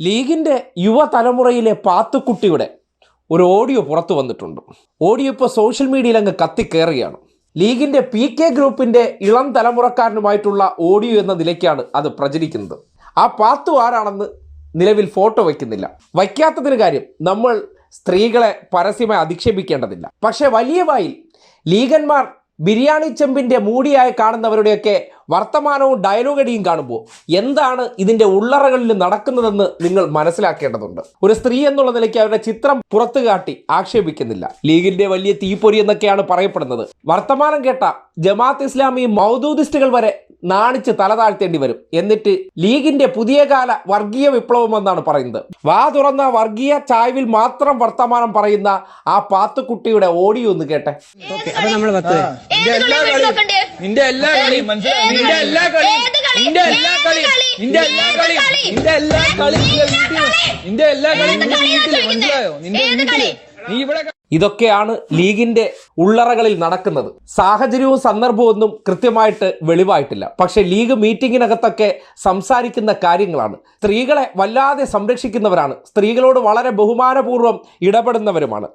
ലീഗിന്റെ യുവതലമുറയിലെ പാത്തുക്കുട്ടിയുടെ ഒരു ഓഡിയോ പുറത്തു വന്നിട്ടുണ്ട്. ഓഡിയോ ഇപ്പോൾ സോഷ്യൽ മീഡിയയിൽ അങ്ങ് കത്തിക്കേറുകയാണ്. ലീഗിന്റെ പി കെ ഗ്രൂപ്പിന്റെ ഇളം തലമുറക്കാരനുമായിട്ടുള്ള ഓഡിയോ എന്ന നിലയ്ക്കാണ് അത് പ്രചരിക്കുന്നത്. ആ പാത്തു ആരാണെന്ന് നിലവിൽ ഫോട്ടോ വയ്ക്കുന്നില്ല. വയ്ക്കാത്തതിന് കാര്യം നമ്മൾ സ്ത്രീകളെ പരസ്യമായി അധിക്ഷേപിക്കേണ്ടതില്ല. പക്ഷേ വലിയ വായിൽ ലീഗന്മാർ ബിരിയാണി ചെമ്പിന്റെ മൂടിയായി കാണുന്നവരുടെയൊക്കെ വർത്തമാനവും ഡയലോഗടിയും കാണുമ്പോൾ എന്താണ് ഇതിന്റെ ഉള്ളറകളിൽ നടക്കുന്നതെന്ന് നിങ്ങൾ മനസ്സിലാക്കേണ്ടതുണ്ട്. ഒരു സ്ത്രീ എന്നുള്ള നിലയ്ക്ക് അവരുടെ ചിത്രം പുറത്തു കാട്ടി ആക്ഷേപിക്കുന്നില്ല. ലീഗിന്റെ വലിയ തീപ്പൊരി എന്നൊക്കെയാണ് പറയപ്പെടുന്നത്. വർത്തമാനം കേട്ട ജമാഅത്ത് ഇസ്ലാമി മൗദൂദിസ്റ്റുകൾ വരെ നാണിച്ച് തല താഴ്ത്തേണ്ടി വരും. എന്നിട്ട് ലീഗിന്റെ പുതിയ കാല വർഗീയ വിപ്ലവം എന്നാണ് പറയുന്നത്. വാ തുറന്ന വർഗീയ ചായവിൽ മാത്രം വർത്തമാനം പറയുന്ന ആ പാത്തുക്കുട്ടിയുടെ ഓഡിയോ ഒന്ന് കേട്ടെ. നിന്റെ എല്ലാ കളി നിന്റെ എല്ലാ കളി മനസ്സിലായി? നിന്റെ എല്ലാ കളി നിന്റെ എല്ലാ കളി നിന്റെ എല്ലാ കളി നിന്റെ എല്ലാ കളി നിന്റെ എല്ലാ കളി നിന്റെ മനസ്സിലായോ? നീ ഇവിടെ ഇതൊക്കെയാണ് ലീഗിന്റെ ഉള്ളറകളിൽ നടക്കുന്നത്. സാഹചര്യവും സന്ദർഭവും ഒന്നും കൃത്യമായിട്ട് വെളിവായിട്ടില്ല. പക്ഷേ ലീഗ് മീറ്റിങ്ങിനകത്തൊക്കെ സംസാരിക്കുന്ന കാര്യങ്ങളാണ്. സ്ത്രീകളെ വല്ലാതെ സംരക്ഷിക്കുന്നവരാണ്. സ്ത്രീകളോട് വളരെ ബഹുമാനപൂർവം ഇടപെടുന്നവരുമാണ്.